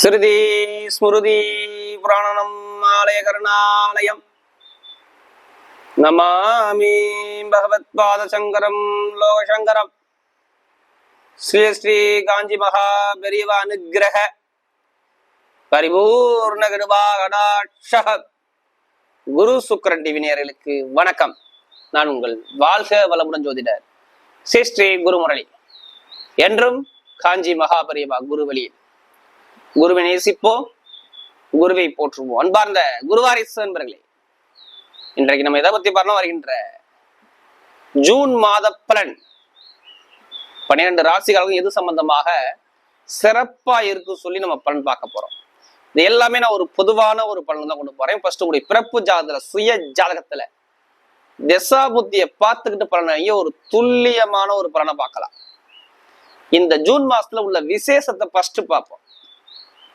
ஸ்ருதி ஸ்மிருதி புராணனம் ஆலய கருணாலயம். நமாமி பகவத்பாத சங்கரம் லோகசங்கரம். ஸ்ரீ ஸ்ரீ காஞ்சி மகா பெரியவ அனுகிரக. பரிபூர்ண கிருபா குரு சுக்கரன் டிவி வணக்கம். நான் உங்கள் வாழ்க வளமுடன் ஜோதிடர் ஸ்ரீ ஸ்ரீ குருமுரளி. என்றும் காஞ்சி மகா பெரியவா குருவழியில் குருவை நேசிப்போ குருவை போற்றுவோம். அன்பார்ந்த குருவாரிசு நண்பர்களே இன்றைக்கு நம்ம எதை பத்தி பார்க்கலாம் வருகின்ற? ஜூன் மாத பலன். பன்னிரெண்டு ராசிகளுக்கும் எது சம்பந்தமாக சிறப்பா இருக்கு சொல்லி நம்ம பலன் பார்க்க போறோம். இது எல்லாமே நான் ஒரு பொதுவான ஒரு பலன் தான் கொண்டு போறேன். ஃபர்ஸ்ட் உங்களுடைய பிறப்பு ஜாதகத்துல சுய ஜாதகத்துல திசா புத்தியை பார்த்துக்கிட்டு பலனை ஒரு துல்லியமான ஒரு பலனை பார்க்கலாம். இந்த ஜூன் மாசத்துல உள்ள விசேஷத்தை ஃபர்ஸ்ட் பார்ப்போம்.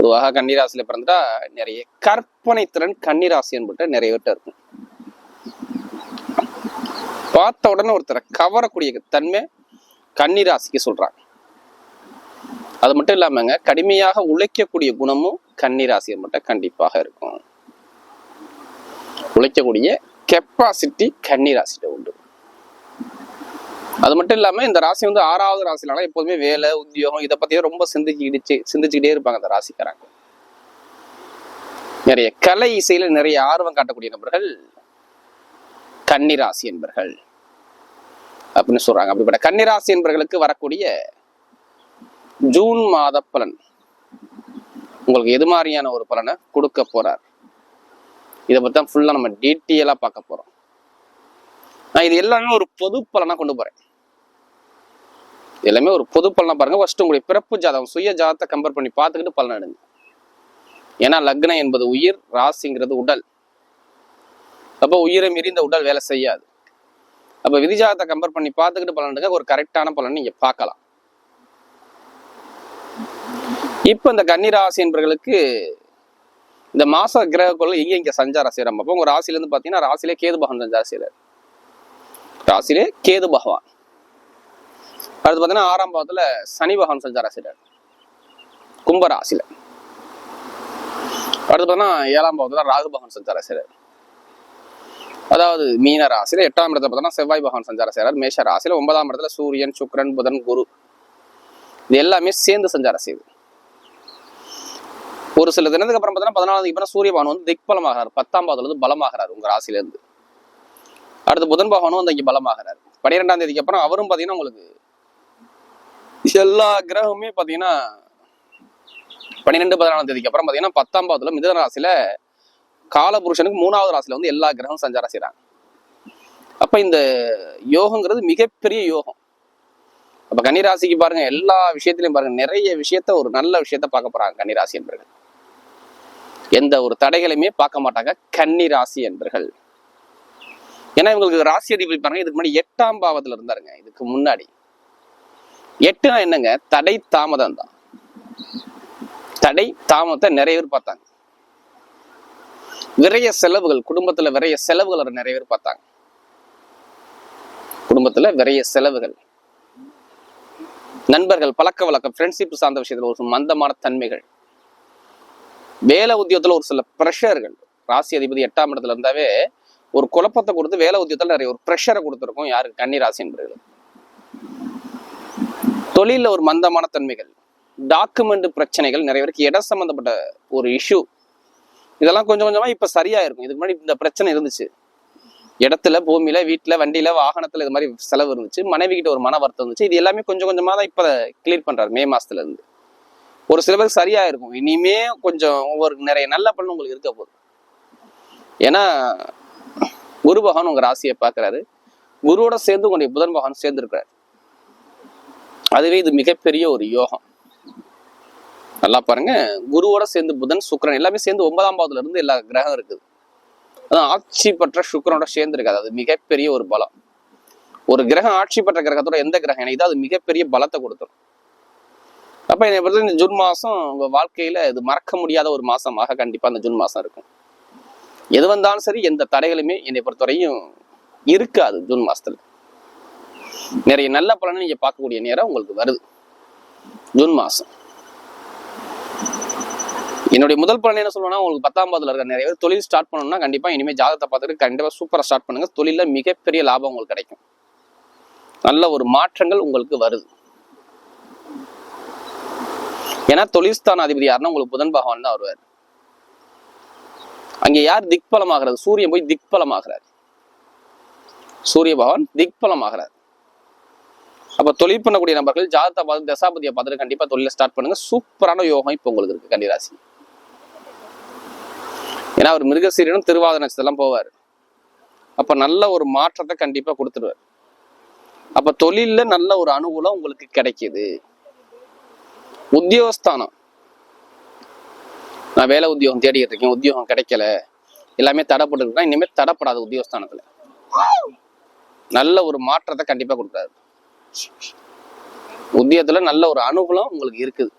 பொதுவாக கன்னிராசியில பிறந்துட்டா நிறைய கற்பனை திறன் கன்னி ராசி நிறைய இருக்கும். பார்த்த உடனே ஒருத்தரை கவரக்கூடிய தன்மை கன்னிராசிக்கு சொல்றாங்க. அது மட்டும் இல்லாமங்க கடுமையாக உழைக்கக்கூடிய குணமும் கன்னிராசியை மட்டும் கண்டிப்பாக இருக்கும். உழைக்கக்கூடிய கெப்பாசிட்டி கன்னிராசிட்ட அது மட்டும் இல்லாம இந்த ராசி வந்து ஆறாவது ராசினால எப்போதுமே வேலை உத்தியோகம் இதை பத்தியே ரொம்ப சிந்திச்சுக்கிடுச்சு சிந்திச்சுக்கிட்டே இருப்பாங்க அந்த ராசிக்காரங்க. நிறைய கலை இசையில நிறைய ஆர்வம் காட்டக்கூடிய நபர்கள் கன்னிராசி என்பர்கள் அப்படின்னு சொல்றாங்க. அப்படிப்பட்ட கன்னிராசி என்பர்களுக்கு வரக்கூடிய ஜூன் மாத பலன். உங்களுக்கு எது மாதிரியான ஒரு பலனை கொடுக்க போறார்? இதை பத்தி தான் ஃபுல்லா நம்ம டீட்டெயிலா பார்க்க போறோம். நான் இது எல்லாமே ஒரு பொது பலனா கொண்டு போறேன். எல்லாமே ஒரு பொது பலனாக பாருங்க. ஃபஸ்ட்டு உங்களுடைய பிறப்பு ஜாதகம் சுய ஜாதத்தை கம்பேர் பண்ணி பார்த்துக்கிட்டு பலன் எடுங்க. ஏன்னா லக்னம் என்பது உயிர் ராசிங்கிறது உடல். அப்போ உயிரை மீறி இந்த உடல் வேலை செய்யாது. அப்போ விதிஜாதத்தை கம்பேர் பண்ணி பார்த்துக்கிட்டு பலன் எடுங்க. ஒரு கரெக்டான பலன் நீங்க பார்க்கலாம். இப்ப இந்த கன்னிராசி என்பவர்களுக்கு இந்த மாச கிரகக்குள்ள எங்க இங்க சஞ்சாரம் செய்யறோம் அப்போ உங்க ராசிலேருந்து இருந்து பாத்தீங்கன்னா ராசிலே கேது பகவான் சஞ்சாரம் செய்யறாரு ராசிலே கேது பகவான். அடுத்து பார்த்தீங்கன்னா ஆறாம் பாவத்துல சனி பகவான் சஞ்சாரம் செய்கிறார் கும்பராசியில் அடுத்து பார்த்தீங்கன்னா ஏழாம் பாவத்துல ராகு பகவான் சஞ்சாரம் செய்கிறார் அதாவது மீன ராசியில் எட்டாம் இடத்துல பார்த்தோன்னா செவ்வாய் பகவான் சஞ்சாரம் செய்கிறார் மேஷ ராசியில் ஒன்பதாம் இடத்துல சூரியன் சுக்கிரன் புதன் குரு. இது எல்லாமே சேர்ந்து சஞ்சாரம் செய்யுது ஒரு சில தினத்துக்கு அப்புறம் பார்த்தீங்கன்னா பதினாலாம் தேதி சூரிய பகவான் வந்து திக்பலமாகிறார். பத்தாம் பாவத்துல இருந்து பலமாகிறார் உங்கள் ராசியிலேருந்து அடுத்து புதன் பகவானும் வந்து இங்க பலமாகிறார். பன்னிரெண்டாம் தேதிக்கு அப்புறம் அவரும் பார்த்தீங்கன்னா உங்களுக்கு எல்லா கிரகமுமே பாத்தீங்கன்னா பன்னிரெண்டு பதினாலாம் தேதிக்கு அப்புறம் பாத்தீங்கன்னா பத்தாம் பாவத்துல மிதன ராசியில காலபுருஷனுக்கு மூணாவது ராசியில வந்து எல்லா கிரகமும் சஞ்சாரம் செய்கிறாங்க அப்ப இந்த யோகங்கிறது மிகப்பெரிய யோகம். அப்ப கன்னிராசிக்கு பாருங்க எல்லா விஷயத்திலையும் பாருங்க நிறைய விஷயத்த ஒரு நல்ல விஷயத்த பார்க்க போறாங்க கன்னிராசி என்பர்கள். எந்த ஒரு தடைகளையுமே பார்க்க மாட்டாங்க கன்னிராசி என்பர்கள். ஏன்னா இவங்களுக்கு ராசி அதிபதி பாருங்க இதுக்கு முன்னாடி எட்டாம் பாவத்துல இருந்தாருங்க இதுக்கு முன்னாடி. எட்டுனா என்னங்க? தடை தாமதம் தான் தடை தாமதத்தை நிறைய பேர் பார்த்தாங்க. விரைய செலவுகள் குடும்பத்துல விரைய செலவுகள் நிறைய பேர் பார்த்தாங்க. குடும்பத்துல விரைய செலவுகள். நண்பர்கள் பழக்க வழக்கம் ஃப்ரெண்ட்ஷிப் சார்ந்த விஷயத்துல ஒரு சில மந்தமான தன்மைகள். வேலை உத்தியோகத்துல ஒரு சில ப்ரெஷர்கள் ராசி அதிபதி எட்டாம் இடத்துல இருந்தாவே ஒரு குழப்பத்தை கொடுத்து வேலை உத்தியோகத்துல நிறைய ஒரு ப்ரெஷரை கொடுத்துருக்கும் யாருக்கு? கன்னி ராசி என்பவர்களுக்கு. தொழிலில் ஒரு மந்தமான தன்மைகள் டாக்குமெண்ட் பிரச்சனைகள் நிறைய பேருக்கு இடம் சம்பந்தப்பட்ட ஒரு இஷ்யூ இதெல்லாம் கொஞ்சம் கொஞ்சமாக இப்போ சரியாக இருக்கும் இதுக்கு முன்னாடி இந்த பிரச்சனை இருந்துச்சு. இடத்துல பூமியில வீட்டில் வண்டியில வாகனத்துல இது மாதிரி செலவு இருந்துச்சு. மனைவி கிட்ட ஒரு மன வருத்தம் இருந்துச்சு. இது எல்லாமே கொஞ்சம் கொஞ்சமாக தான் இப்போ கிளியர் பண்றாரு மே மாசத்துல இருந்து. ஒரு சில பேருக்கு சரியா இருக்கும் இனிமே கொஞ்சம் ஒரு நிறைய நல்ல பலன் உங்களுக்கு இருக்க போகுது. ஏன்னா குரு பகவான் உங்க ராசியை பார்க்குறாரு. குருவோட சேர்ந்து உங்களுடைய புதன் பகவான் சேர்ந்துருக்கிறாரு. அதுவே இது மிகப்பெரிய ஒரு யோகம். நல்லா பாருங்க. குருவோட சேர்ந்து புதன் சுக்கரன் எல்லாமே சேர்ந்து ஒன்பதாம் பாவத்துல இருந்து எல்லா கிரகம் இருக்குது. அதான் ஆட்சி பெற்ற சுக்கரனோட சேர்ந்து இருக்காது அது மிகப்பெரிய ஒரு பலம். ஒரு கிரகம் ஆட்சி பெற்ற கிரகத்தோட எந்த கிரகம் எனக்கு அது மிகப்பெரிய பலத்தை கொடுத்துரும். அப்ப என்னை பொறுத்த இந்த ஜூன் மாசம் உங்க வாழ்க்கையில இது மறக்க முடியாத ஒரு மாசமாக கண்டிப்பா அந்த ஜூன் மாசம் இருக்கும். எது வந்தாலும் சரி எந்த தடைகளுமே என்னை பொறுத்தவரையும் இருக்காது ஜூன் மாசத்துல. நிறைய நல்ல பலனை நீங்க பார்க்கக்கூடிய நேரம் உங்களுக்கு வருது. ஜூன் மாசம். என்னுடைய முதல் பலன் என்ன சொல்லுவேன்னா உங்களுக்கு பத்தாம் பாதத்துல இருக்க நிறைய பேர் தொழில் ஸ்டார்ட் பண்ணணும்னா கண்டிப்பா இனிமேல் ஜாதகத்தை பார்த்துட்டு கண்டிப்பா சூப்பரா ஸ்டார்ட் பண்ணுங்க. தொழில மிகப்பெரிய லாபம் உங்களுக்கு கிடைக்கும். நல்ல ஒரு மாற்றங்கள் உங்களுக்கு வருது. ஏன்னா தொழில்ஸ்தான அதிபதி யாருன்னா உங்களுக்கு புதன் பகவான் தான் வருவார். அங்க யார் திக்பலம் ஆகிறது சூரியன் போய் திக்பலம் ஆகிறார் சூரிய பகவான் திக்பலமாகிறார். அப்ப தொழில் பண்ணக்கூடிய நபர்கள் ஜாதகத்தை பார்த்து தசாபதியை பார்த்துட்டு கண்டிப்பா தொழில ஸ்டார்ட் பண்ணுங்க. சூப்பரான யோகம் இப்போ உங்களுக்கு இருக்கு கன்னிராசி ஏன்னா அவர் மிருகசீரியனும் திருவாத நட்சத்திரம் போவார். அப்ப நல்ல ஒரு மாற்றத்தை கண்டிப்பா கொடுத்துருவார். அப்ப தொழில்ல நல்ல ஒரு அனுகூலம் உங்களுக்கு கிடைக்குது. உத்தியோகஸ்தானம். நான் வேலை உத்தியோகம் தேடிட்டு இருக்கேன் உத்தியோகம் கிடைக்கல. எல்லாமே தடப்பட்டு இனிமேல் தடைப்படாது உத்தியோகஸ்தானத்துல. நல்ல ஒரு மாற்றத்தை கண்டிப்பா கொடுக்குறாரு. உத்தியோகத்துல நல்ல ஒரு அனுகூலம் உங்களுக்கு இருக்குது.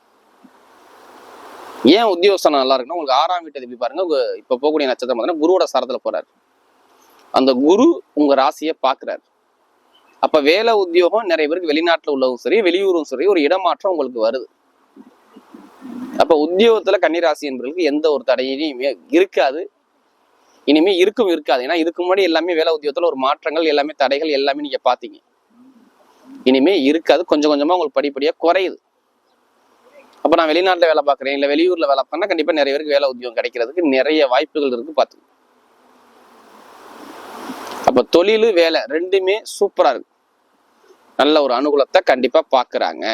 ஏன் உத்தியோகஸ்தானம் நல்லா இருக்குன்னா உங்களுக்கு ஆறாம் வீட்டை திருப்பி பாருங்க உங்க இப்ப போகக்கூடிய நட்சத்திரம் பார்த்தீங்கன்னா குருவோட சரத்துல போறாரு. அந்த குரு உங்க ராசியை பாக்குறாரு. அப்ப வேலை உத்தியோகம் நிறைய பேருக்கு வெளிநாட்டுல உள்ளவும் சரி வெளியூரும் சரி ஒரு இடமாற்றம் உங்களுக்கு வருது. அப்ப உத்தியோகத்துல கன்னிராசி என்பவர்களுக்கு எந்த ஒரு தடையுமே இருக்காது. இனிமே இருக்கும் இருக்காது. ஏன்னா இதுக்கு முன்னாடி எல்லாமே வேலை உத்தியோகத்துல ஒரு மாற்றங்கள் எல்லாமே தடைகள் எல்லாமே நீங்க பாத்தீங்க. இனிமே இருக்காது. கொஞ்சம் கொஞ்சமா உங்களுக்கு படிப்படியா குறையுது. அப்ப நான் வெளிநாட்டுல வேலை பார்க்குறேன் இல்ல வெளியூர்ல வேலை பண்ணா கண்டிப்பா நிறைய பேருக்கு வேலை உத்தியோகம் கிடைக்கிறதுக்கு நிறைய வாய்ப்புகள் இருக்கு பார்த்து அப்ப தொழில் வேலை ரெண்டுமே சூப்பரா இருக்கு. நல்ல ஒரு அனுகூலத்தை கண்டிப்பா பாக்குறாங்க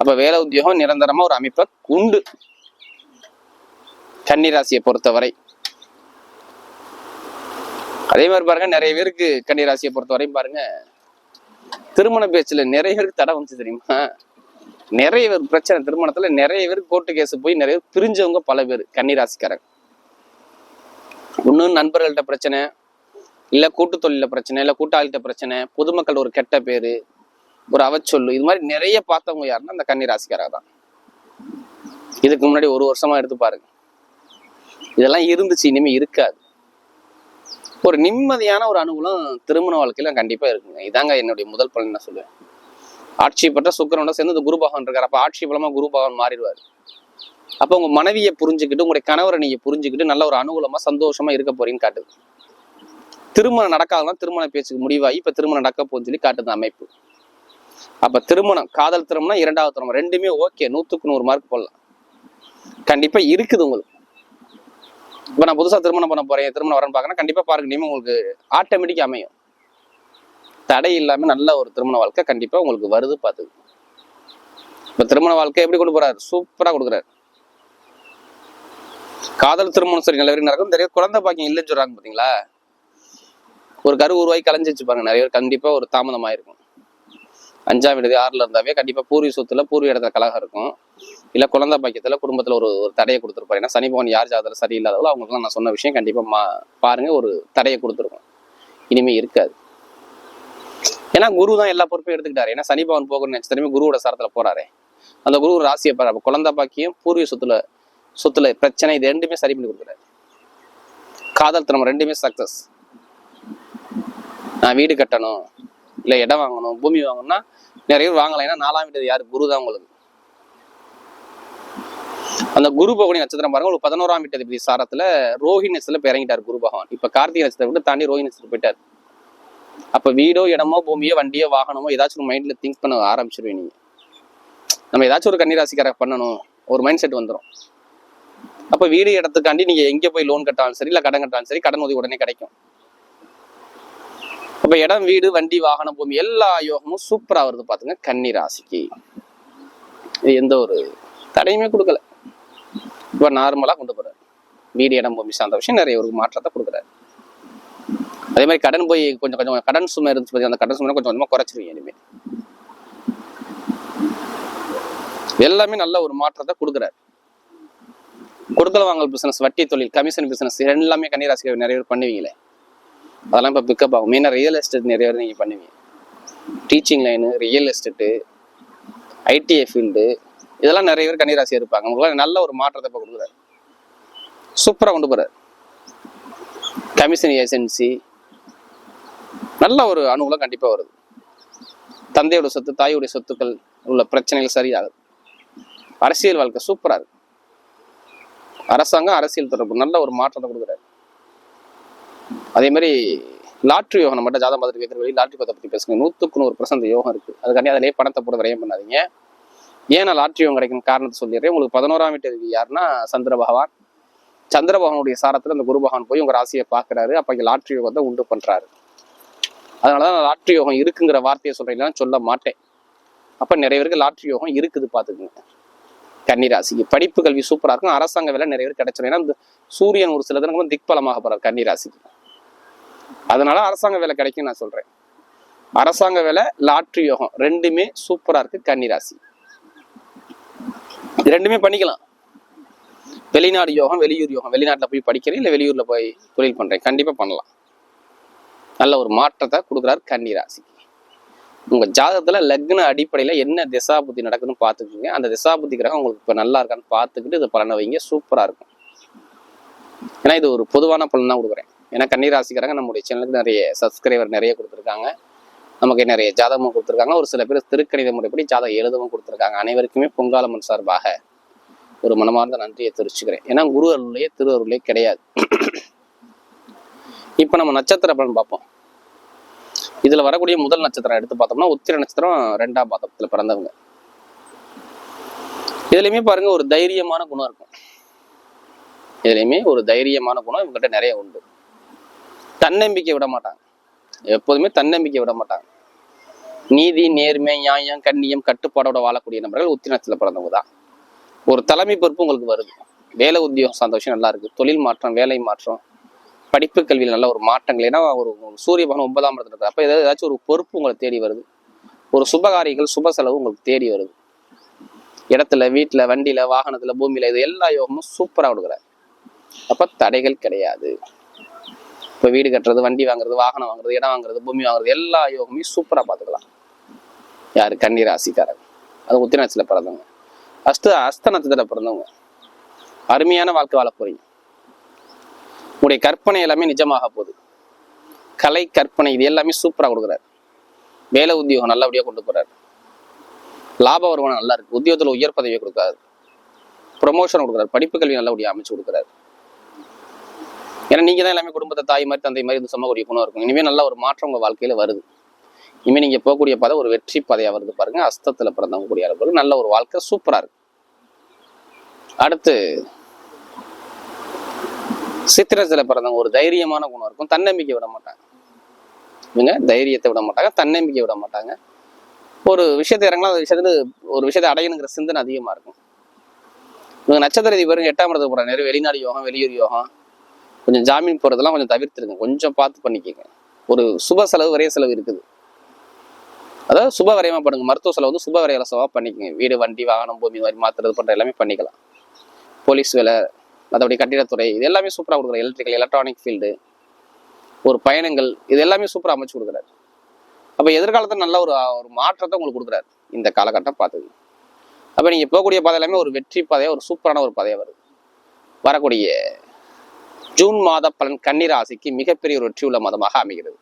அப்ப வேலை உத்தியோகம் நிரந்தரமா ஒரு அமைப்பை உண்டு. கன்னிராசியை பொறுத்தவரை. அதே மாதிரி பாருங்க நிறைய பேருக்கு கன்னிராசியை பொறுத்தவரையும் பாருங்க திருமண பேச்சுல நிறைய பேருக்கு தடை வந்துச்சு தெரியுமா? நிறைய பேர் பிரச்சனை திருமணத்துல நிறைய பேர் கோர்ட்டு கேஸ் போய் நிறைய பேர் பிரிஞ்சவங்க பல பேர் கன்னிராசிக்காரங்க இன்னும் நண்பர்கள்ட்ட பிரச்சனை இல்ல கூட்டு தொழில பிரச்சனை இல்ல கூட்டாளிகிட்ட பிரச்சனை பொதுமக்கள் ஒரு கெட்ட பேரு ஒரு அவச்சொல்லு இது மாதிரி நிறைய பார்த்தவங்க யாருன்னா அந்த கன்னிராசிக்காரங்க தான். இதுக்கு முன்னாடி ஒரு வருஷமா எடுத்து பாருங்க. இதெல்லாம் இருந்துச்சு இனிமே இருக்காது. ஒரு நிம்மதியான ஒரு அனுகூலம் திருமண வாழ்க்கையில கண்டிப்பா இருக்குங்க. இதாங்க என்னுடைய முதல் பலன் நான் சொல்லுவேன். ஆட்சி பெற்ற சுக்கரனோட சேர்ந்து இந்த குரு பகவான் இருக்கார். அப்ப ஆட்சி பலமா குரு பகவான் மாறிடுவார். அப்ப உங்க மனைவியை புரிஞ்சுக்கிட்டு உங்களுடைய கணவரை நீங்க புரிஞ்சுக்கிட்டு நல்ல ஒரு அனுகூலமா சந்தோஷமா இருக்க போறீங்கன்னு காட்டுது. திருமணம் நடக்காதான் திருமண பேச்சுக்கு முடிவாகி இப்ப திருமணம் நடக்க போகுதுன்னு சொல்லி காட்டுது அமைப்பு. அப்ப திருமணம் காதல் திருமணம் இரண்டாவது திருமணம் ரெண்டுமே ஓகே நூத்துக்கு நூறு மார்க் போடலாம். கண்டிப்பா இருக்குது உங்களுக்கு. இப்ப நான் புதுசா திருமணம் பண்ண போறேன் திருமணம் வரேன்னு பார்க்கறேன் கண்டிப்பா பாருங்க இனிமே உங்களுக்கு ஆட்டோமேட்டிக் அமையும். தடை இல்லாம நல்ல ஒரு திருமண வாழ்க்கை கண்டிப்பா உங்களுக்கு வருது பார்த்து. இப்ப திருமண வாழ்க்கை எப்படி கொண்டு போறாரு? சூப்பரா கொடுக்குறாரு. காதல் திருமணம் சரி நல்ல நடக்கும். நிறைய குழந்தை பாக்கியம் இல்லைன்னு சொல்கிறாங்க பாத்தீங்களா? ஒரு கரு உருவாகி கலைஞ்சிச்சு பாருங்க நிறைய பேர் கண்டிப்பா ஒரு தாமதம் ஆயிருக்கும் அஞ்சாம் விடுதி ஆறுல இருந்தாவே கண்டிப்பா பூர்வீக சொத்துல பூர்வீக இடத்துல கலகம் இருக்கும். இல்ல குழந்தை பாக்கியத்துல குடும்பத்துல ஒரு ஒரு தடையை கொடுத்துருப்பாரு. ஏன்னா சனி பகவான் யார் ஜாதகம் சரியில்லாதவங்களோ அவங்களுக்குலாம் நான் சொன்ன விஷயம் கண்டிப்பா மா பாருங்க ஒரு தடையை கொடுத்துருக்கும். இனிமே இருக்காது. ஏன்னா குரு தான் எல்லா பொறுப்பையும் எடுத்துக்கிட்டாரு. ஏன்னா சனி பகவான் போகணும்னு நட்சத்திரமே குருவோட சரத்துல போறாரு. அந்த குரு ராசியை பாரு. குழந்தை பாக்கியம் பூர்வீக சொத்துல சொத்துல பிரச்சனை இது ரெண்டுமே சரி பண்ணி கொடுக்குறாரு காதல் திறமை ரெண்டுமே சக்சஸ் நான் வீடு கட்டணும். இல்லை இடம் வாங்கணும் பூமி வாங்கணும்னா நிறைய பேர் வாங்கலாம். ஏன்னா நாலாம் வீடு யார்? குரு தான் உங்களுக்கு. அந்த குரு பகவானி நட்சத்திரம் பாருங்க ஒரு பதினோராம் வீட்டதிபதி சாரத்துல ரோஹிணி நட்சத்திரத்துல இப்ப இறங்கிட்டார் குரு பகவான். இப்ப கார்த்திகை நட்சத்திரம் விட்டு தாண்டி ரோஹிணி நட்சத்திரம் போயிட்டார். அப்ப வீடோ இடமோ பூமியோ வண்டியோ வாகனமோ ஏதாச்சும் ஒரு மைண்ட்ல திங்க் பண்ண ஆரம்பிச்சிருவீங்க நீங்கள் நம்ம ஏதாச்சும் ஒரு கன்னிராசிக்கார பண்ணணும் ஒரு மைண்ட் செட் வந்துடும் அப்ப வீடு இடத்துக்காண்டி நீங்க எங்க போய் லோன் கட்டாலும் சரி இல்ல கடன் கட்டாலும் சரி கடன் உதவி உடனே கிடைக்கும். அப்ப இடம் வீடு வண்டி வாகனம் பூமி எல்லா யோகமும் சூப்பரா வருது பாத்துங்க. கன்னி ராசிக்கு. இது எந்த ஒரு தடையுமே கொடுக்கல. இப்ப நார்மலா கொண்டு போறாரு. வீடு இடம் பூமி சார்ந்த விஷயம் நிறைய ஒரு மாற்றத்தை கொடுக்குறாரு. அதே மாதிரி கடன் போய் கொஞ்சம் கொஞ்சம் கடன் சுமை இருந்துச்சு அந்த கடன் சுமை கொஞ்சம் கொஞ்சமா குறைச்சிருவீங்க இனிமே. எல்லாமே நல்ல ஒரு மாற்றத்தை கொடுக்குறாரு. கொடுக்கல் வாங்கல் பிசினஸ் வட்டி தொழில் கமிஷன் பிசினஸ் எல்லாமே கன்னிராசிகள் நிறைய பேர் பண்ணுவீங்களே. அதெல்லாம் இப்போ பிக்கப் ஆகும். மெயினாக ரியல் எஸ்டேட் நிறைய பேர் நீங்கள் பண்ணுவீங்க. Teaching line real estate ITI field இதெல்லாம் நிறைய பேர் கன்னிராசியாக இருப்பாங்க. உங்களால் நல்ல ஒரு மாற்றத்தை இப்போ கொடுக்குறாரு. சூப்பராக கொண்டு போகிறார் கமிஷன் ஏஜென்சி நல்ல ஒரு அனுகூலம் கண்டிப்பாக வருது. தந்தையோட சொத்து தாயோடைய சொத்துக்கள் உள்ள பிரச்சனைகள் சரியாகுது. அரசியல் வாழ்க்கை சூப்பராக இருக்கு. அரசாங்கம் அரசியல் தொடர்பு நல்ல ஒரு மாற்றத்தை கொடுக்குறாரு. அதே மாதிரி லாட்ரி யோகம் நம்ம மட்டும் ஜாதகம் பார்த்துட்டு கேட்குற வழி லாட்ரி பத்தை பற்றி பேசுங்க. நூற்றுக்கு நூறு பர்சன்ட் யோகம் இருக்குது அதுக்காண்டி அதிலே பணத்தை போட விரயம் பண்ணாதீங்க. ஏன் நான் லாட்ரி யோகம் கிடைக்கும் காரணத்தை சொல்லிடுறேன். உங்களுக்கு பதினோராம் வீட்டு அதிபதி யாருன்னா சந்திர பகவான். சந்திர பகவானுடைய சாரத்தில் அந்த குரு பகவான் போய் உங்கள் ராசியை பார்க்குறாரு. அப்போ இங்கே லாட்ரி யோகத்தை உண்டு பண்ணுறாரு அதனால நான் லாட்ரி யோகம் இருக்குங்கிற வார்த்தையை சொல்கிறீங்களா சொல்ல மாட்டேன். அப்போ நிறைய பேருக்கு லாட்ரி யோகம் இருக்குது பாத்துக்குங்க கன்னிராசிக்கு படிப்பு கல்வி சூப்பராக இருக்கும். அரசாங்க வேலை நிறைய பேர் கிடைச்சிடும் ஏன்னா அந்த சூரியன் ஒரு சில தினங்களும் திக்பலமாக போறார் கன்னிராசிக்கு அதனால அரசாங்க வேலை கிடைக்கும் நான் சொல்றேன். அரசாங்க வேலை லாட்ரி யோகம் ரெண்டுமே சூப்பரா இருக்கு கன்னிராசி. ராசி ரெண்டுமே பண்ணிக்கலாம். வெளிநாடு யோகம் வெளியூர் யோகம். வெளிநாட்டில் போய் படிக்கிறேன் இல்லை வெளியூர்ல போய் தொழில் பண்றேன். கண்டிப்பாக பண்ணலாம். நல்ல ஒரு மாற்றத்தை கொடுக்குறாரு கன்னிராசிக்கு உங்க ஜாதகத்துல லக்ன அடிப்படையில என்ன திசா புத்தி நடக்குதுன்னு பார்த்துக்கோங்க. அந்த திசா புத்தி கிரகம் உங்களுக்கு இப்போ நல்லா இருக்கான்னு பார்த்துக்கிட்டு இது பலனை வைங்க சூப்பராக இருக்கும். ஏன்னா இது ஒரு பொதுவான பலன் தான் கொடுக்குறேன். ஏன்னா கன்னிராசிக்காரங்க நம்முடைய சேனலுக்கு நிறைய சப்ஸ்கிரைபர் நிறைய கொடுத்துருக்காங்க. நமக்கு நிறைய ஜாதகமும் கொடுத்துருக்காங்க. ஒரு சில பேர் திருக்கணித முறைப்படி ஜாதகம் எழுதவும் கொடுத்துருக்காங்க. அனைவருக்குமே பொங்காலம்மன் சார்பாக ஒரு மனமார்ந்த நன்றியை தெரிவிச்சுக்கிறேன். ஏன்னா குரு அருளையே திரு அருளே கிடையாது. இப்போ நம்ம நட்சத்திர பலன் பார்ப்போம். இதில் வரக்கூடிய முதல் நட்சத்திரம் எடுத்து பார்த்தோம்னா உத்திர நட்சத்திரம் ரெண்டாம் பாதத்தில் பிறந்தவங்க. இதுலையுமே பாருங்க ஒரு தைரியமான குணம் இருக்கும். இதுலையுமே ஒரு தைரியமான குணம் இவங்ககிட்ட நிறைய உண்டு. தன்னம்பிக்கை விட மாட்டாங்க. எப்போதுமே தன்னம்பிக்கை விட மாட்டாங்க. நீதி நேர்மை நியாயம் கண்ணியம் கட்டுப்பாடோட வாழக்கூடிய நபர்கள் உத்தினத்தில் பிறந்தவங்க தான். ஒரு தலைமை பொறுப்பு உங்களுக்கு வருது. வேலை உத்தியோகம் சந்தோஷம் நல்லா இருக்கு. தொழில் மாற்றம் வேலை மாற்றம் படிப்பு கல்வியில் நல்ல ஒரு மாற்றங்கள். ஏன்னா ஒரு சூரிய பகவான் ஒன்பதாம் இடத்துல இருக்கு அப்போ ஏதாவது ஏதாச்சும் ஒரு பொறுப்பு உங்களை தேடி வருது. ஒரு சுபகாரியங்கள் சுப செலவு உங்களுக்கு தேடி வருது. இடத்துல வீட்டில் வண்டியில் வாகனத்தில் பூமியில் இது எல்லா யோகமும் சூப்பராக கொடுக்குறாரு. அப்போ தடைகள் கிடையாது. இப்போ வீடு கட்டுறது வண்டி வாங்குறது வாகனம் வாங்குறது இடம் வாங்குறது பூமி வாங்குறது எல்லா யோகமே சூப்பரா பார்த்துக்கலாம். யாரு? கண்ணீர் ராசிக்காரர். அது உத்திரநட்சத்திர பிறந்தவங்க. அஸ்த அஸ்த பிறந்தவங்க. அருமையான வாழ்க்கை வாழ போறீங்க. உங்களுடைய கற்பனை எல்லாமே நிஜமாக போகுது. கலை கற்பனை இது எல்லாமே சூப்பரா கொடுக்குறாரு. வேலை உத்தியோகம் நல்லபடியா கொண்டு போறாரு. லாப வருமானம் நல்லா இருக்கு. உத்தியோகத்துல உயர் பதவியை கொடுக்காரு ப்ரொமோஷன் கொடுக்குறாரு. படிப்பு கல்வி நல்லபடியாக அமைச்சு கொடுக்குறாரு. ஏன்னா நீங்கள் தான் எல்லாமே குடும்பத்தை தாய் மாதிரி தந்தை மாதிரி இந்த சுமக்கூடிய குணம் இருக்கும் இனிமே நல்ல ஒரு மாற்றம் உங்கள் வாழ்க்கையில வருது. இனிமே நீங்க போகக்கூடிய பாதை ஒரு வெற்றி பாதையாக வருது பாருங்க. அஸ்தத்துல பிறந்தவங்க கூடிய அளவுக்கு நல்ல ஒரு வாழ்க்கை சூப்பரா இருக்கு. அடுத்து சித்திரத்துல பிறந்தவங்க ஒரு தைரியமான குணம் இருக்கும். தன்னம்பிக்கை விட மாட்டாங்க. இவங்க தைரியத்தை விட மாட்டாங்க தன்னம்பிக்கை விட மாட்டாங்க. ஒரு விஷயத்தை இறங்கலாம் அந்த விஷயத்துல ஒரு விஷயத்தை அடையணுங்கிற சிந்தனை அதிகமா இருக்கும். இவங்க நட்சத்திர பாருங்க எட்டாம் இடத்துக்கு போகிறாங்க நிறைய வெளிநாடு யோகம் வெளியூர் யோகம். கொஞ்சம் ஜாமீன் போகிறதெல்லாம் கொஞ்சம் தவிர்த்துருங்க. கொஞ்சம் பார்த்து பண்ணிக்கோங்க. ஒரு சுப செலவு வரைய செலவு இருக்குது. அதாவது சுப வரையமா பண்ணுங்க. மருத்துவ செலவு வந்து சுப வரைய செலவாக பண்ணிக்கோங்க. வீடு வண்டி வாகனம் பூமி மாதிரி மாத்துறது போன்ற எல்லாமே பண்ணிக்கலாம். போலீஸ் வேலை மற்றபடி கட்டிடத்துறை இது எல்லாமே சூப்பராக கொடுக்குறாரு. எலக்ட்ரிக்கல் எலக்ட்ரானிக் ஃபீல்டு ஒரு பயணங்கள் இது எல்லாமே சூப்பராக அமைச்சு கொடுக்குறாரு. அப்போ எதிர்காலத்தில் நல்ல ஒரு ஒரு மாற்றத்தை உங்களுக்கு கொடுக்குறாரு. இந்த காலகட்டம் பார்த்துங்க அப்போ நீங்கள் போகக்கூடிய பாதை எல்லாமே ஒரு வெற்றி பாதையாக ஒரு சூப்பரான ஒரு பாதையாக வருது. வரக்கூடிய ஜூன் மாத பலன் கன்னிராசிக்கு மிகப்பெரிய ஒரு வெற்றியுள்ள மாதமாக அமைகிறது.